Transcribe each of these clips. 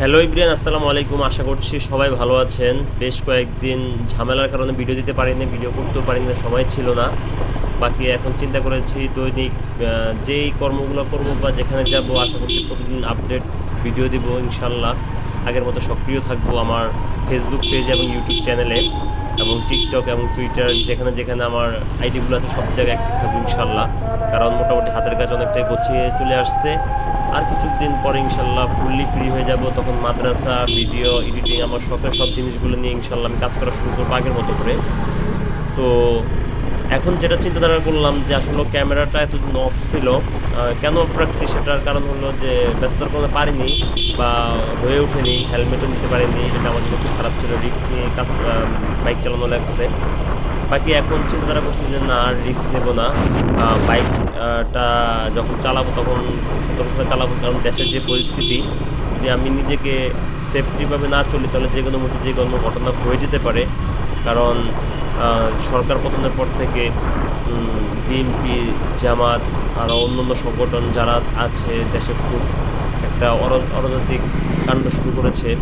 Hello ইব্রিয়ান আসসালামু আলাইকুম আশা করছি সবাই ভালো আছেন। বেশ কয়েকদিন ঝামেলার কারণে ভিডিও দিতে পারিনি ভিডিও করতেও পারিনি, সময় ছিল না। বাকি এখন চিন্তা করেছি দৈনিক যেই কর্মগুলো করব বা যেখানে যাব, আশা করছি প্রতিদিন আপডেট ভিডিও দিব ইনশাল্লাহ। আগের মতো সক্রিয় থাকব আমার ফেসবুক পেজ এবং ইউটিউব চ্যানেলে এবং টিকটক এবং টুইটার যেখানে যেখানে আমার আইডিগুলো আছে, সব জায়গায় অ্যাক্টিভ থাকব ইনশাল্লাহ। কারণ মোটামুটি হাতের কাজ অনেকটাই গুছিয়ে চলে আসছে। আর কিছুদিন পরে ইনশাল্লাহ ফুললি ফ্রি হয়ে যাব, তখন মাদ্রাসা ভিডিও এডিটিং আমার শখের সব জিনিসগুলো নিয়ে ইনশাল্লাহ আমি কাজ করা শুরু করব আগের মতো করে। তো এখন যেটা চিন্তাধারা করলাম যে আসলে ক্যামেরাটা এতদিন অফ ছিল কেন অফ রাখছি সেটার কারণ হলো যে ব্যস্ততার কারণে পারিনি বা হয়ে ওঠেনি হেলমেটও নিতে পারিনি, এটা আমার জন্য খুব খারাপ ছিল রিক্স নিয়ে কাজ বাইক চালানো লাগছে। বাকি এখন চিন্তাধারা করছি যে না, আর রিক্স নেব না। বাইকটা যখন চালাবো তখন সতর্কতা চালাবো, কারণ দেশের যে পরিস্থিতি, যদি আমি নিজেকে সেফটিভাবে না চলি, তাহলে যে কোনো মধ্যে যে কোনো ঘটনা হয়ে যেতে পারে। কারণ সরকার পতনের পর থেকে বিএনপি জামাত, আর অন্যান্য সংগঠন যারা আছে দেশে খুব একটা অর- অরাজনৈতিক কাণ্ড শুরু করেছে।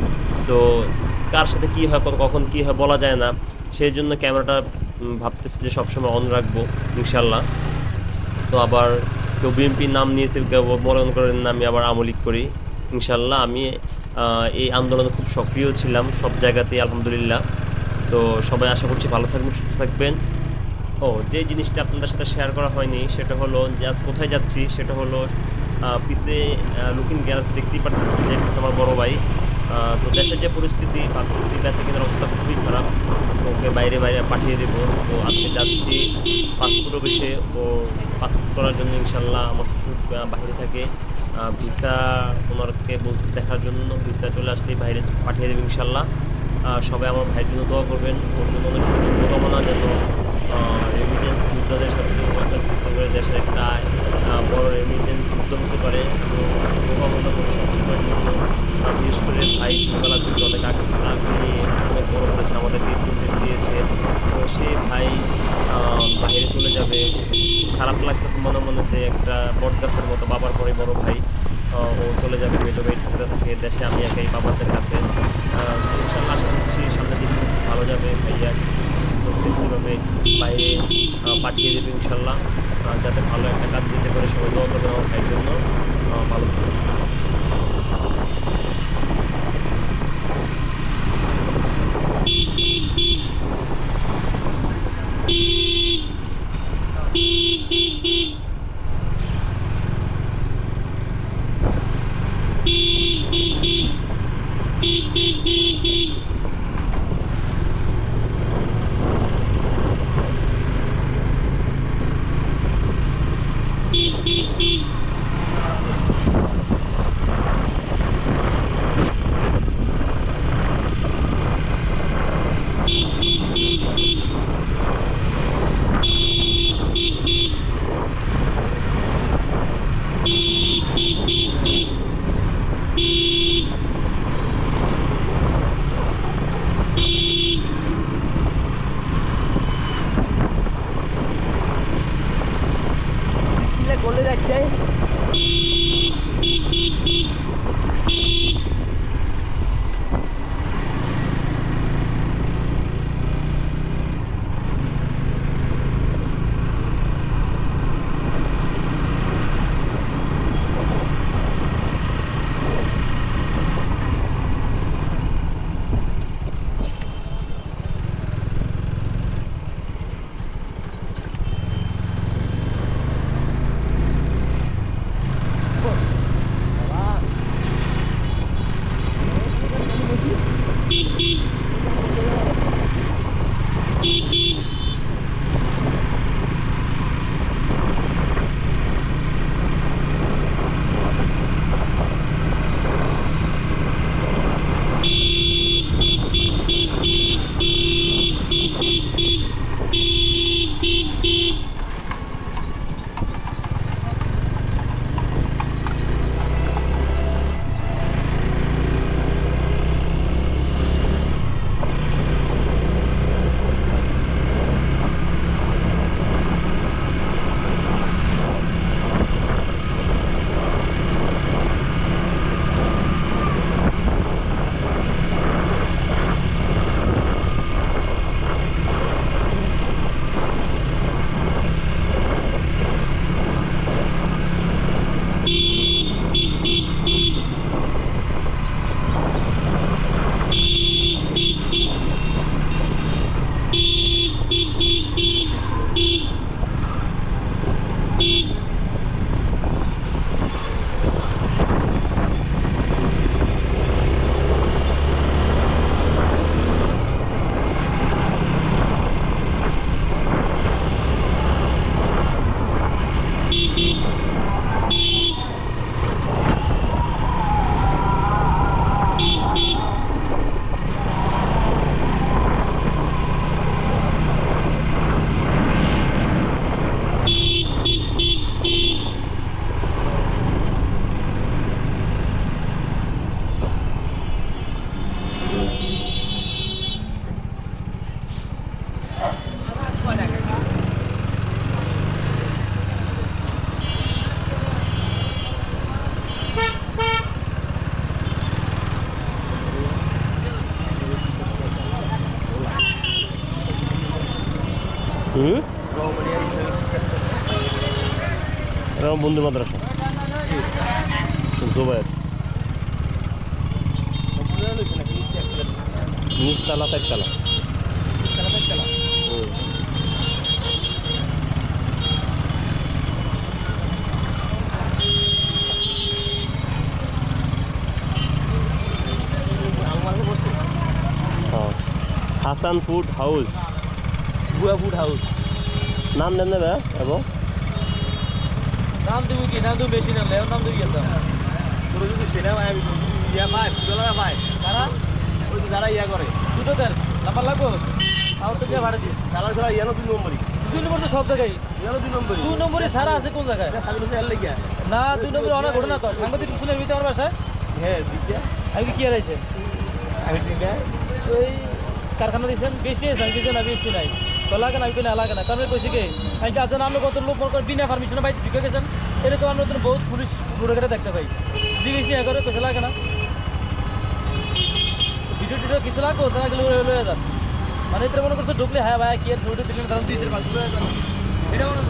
তো কার সাথে কী হয় কখন কী হয় বলা যায় না। সেই জন্য ক্যামেরাটা ভাবতেছি যে সবসময় অন রাখব ইনশাল্লাহ তো আবার কেউ বিএনপির নাম নিয়েছে, কেউ মনে করেন আমি আবার আমলিক করি। ইনশাল্লাহ আমি এই আন্দোলনে খুব সক্রিয় ছিলাম, সব জায়গাতেই, আলহামদুলিল্লাহ। তো সবাই আশা করছি ভালো থাকবেন, সুস্থ থাকবেন। ও, যে জিনিসটা আপনাদের সাথে শেয়ার করা হয়নি, সেটা হলো যে আজ কোথায় যাচ্ছি, সেটা হলো পিছে লুকিং গ্যালাসি দেখতেই পারতেছেন যে পিছে আমার বড় ভাই। তো দেশের যে পরিস্থিতি, ভাবতেছি বেঁচে কেনার অবস্থা খুবই খারাপ। ওকে বাইরে বাইরে পাঠিয়ে দেবো। তো আজকে যাচ্ছি পাসপোর্ট অফিসে ও পাসপোর্ট করার জন্য ইনশাল্লাহ আমার শ্বশুর বাইরে থাকে। ভিসা ওনারকে বলছি দেখার জন্য। ভিসা চলে আসলেই বাইরে পাঠিয়ে দেবে ইনশাল্লাহ। সবাই আমার ভাইয়ের জন্য দোয়া করবেন, ওর জন্য অনেক শুভ- শুভকামনা যেন রেমিটেন্স যোদ্ধাদের সাথে একটা যুদ্ধ করে দেশের একটা বড় রেমিটেন্স যুদ্ধ হতে পারে শুভকামনা করে সবসময়ের জন্য বিশেষ করে ভাই ছোটবেলা থেকে অনেক আগ আগ নিয়ে অনেক বড় করেছে আমাদেরকে তুলতে দিয়েছে তো সে ভাই বাইরে চলে যাবে। খারাপ লাগতেছে মনে মনে যে একটা বটগাছের মতো বাবার পরে বড় ভাই। ও চলে যাবে ভাই ঠাকুরে থাকে দেশে, আমি একাই বাবাদের কাছে। ইনশাল্লাহ আশা করছি সামনের দিন ভালো যাবে, ভাইয়া সেফটিভাবে বাইরে পাঠিয়ে দেবে ইনশাল্লাহ। যাতে ভালো একটা কাজ দিতে পারে সবাই দোয়া করবে আমার ভাইয়ের জন্য। ভালো থাকবেন। বলে যাচ্ছে এটা আমার বন্ধু মাদ্রাসা দুবাইয়ের নিচতলা চারতলা। হ্যাঁ। Hasan food house. বুয়া ফুড হাউস। নাম দেন নেবে এবং? নাম দিব কি? নাম দিব বেশি নাম লেও নাম দিব গেছে পুরো যদি সেনা ভাই আমি ইয়া ভাই ফুটবলার ভাই কারা ওই যারা ইয়া করে। দুটো দেন নাম্বার লাগবো? আমার তো কে ভাড়া দিস। সারা সারা ইয়ানো দুই নম্বরই। দুই নম্বর তো সব জায়গায়। ইয়ানো দুই নম্বরই। দুই নম্বরে সারা আছে কোন জায়গায়? না দুই নম্বরে অনেক ঘটনা তো। সাংবাদিক শুনে এমনিতে আমার বাসায়। হ্যাঁ আমি কি আর আইছে আমি ওই কারখানা দিয়েছেন বৃষ্টি আছে আমি কিছু না বৃষ্টি নাই। লাগে না আমি কোনো লাগে না। তারপরে কইছি কি আমি কি আছেন আপনি কত লোক মনে করেন বিনা পারমিশনে বাইরে ঢুকে গেছেন, এরকম আমরা নতুন বহুত পুলিশ ঘুরে দেখতে পাই। জিজ্ঞেস ইয়ে করে কইছে লাগে ভিডিও টিডিও কিছু লাগবো তারা গেলে লয়ে যান। মানে এটা মনে করছে ঢুকলে হ্যাঁ ভাই, কি আর ছবিটা দিলেন তারা দুই চার পাঁচ এটা মনে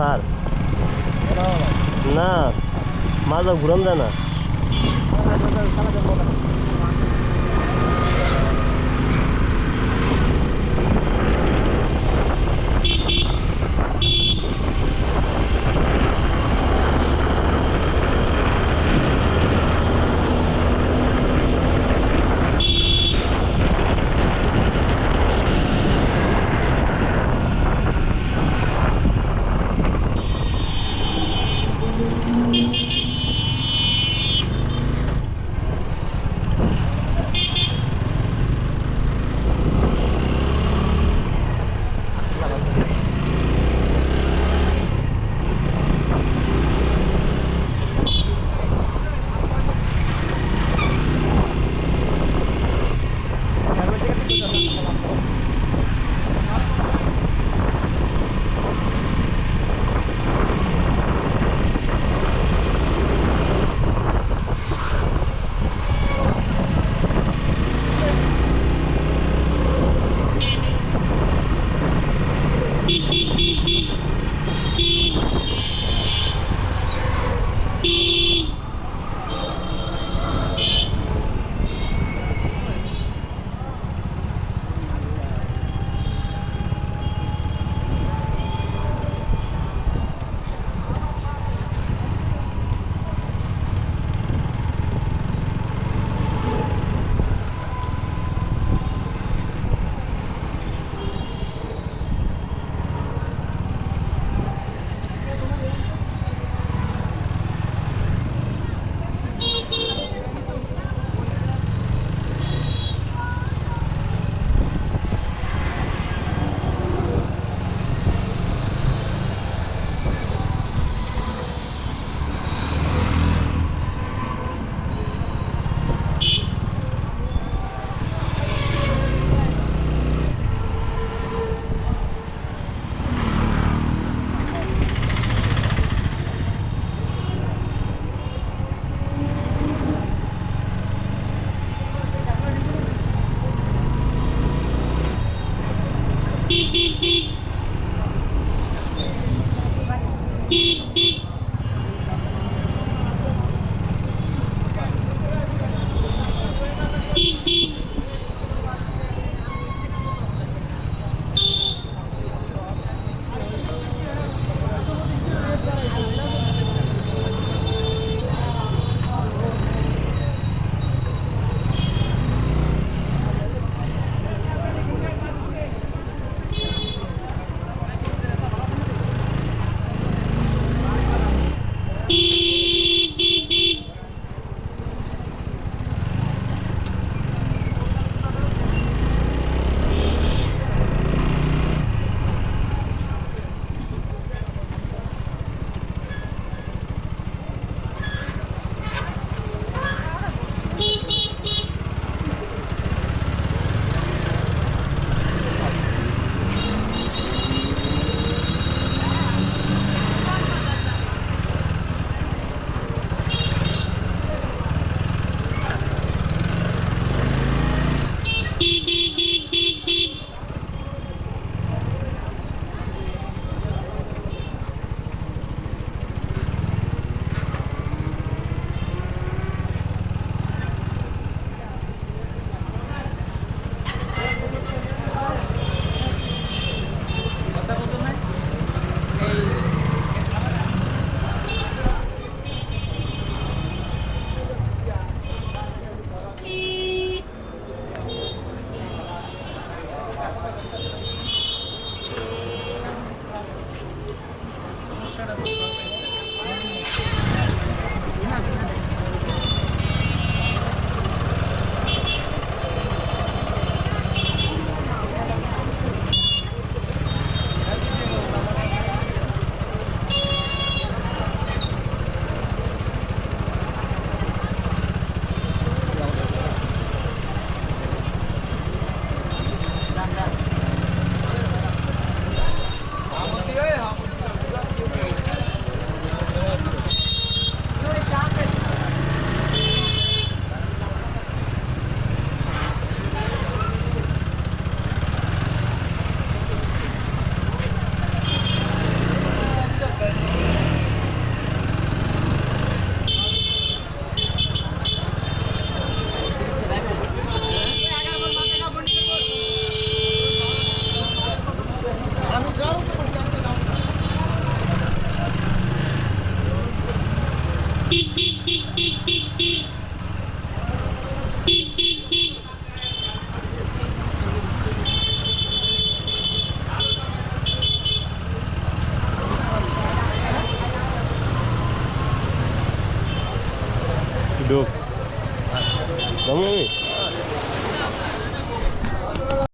cara. Não, mas a grana não.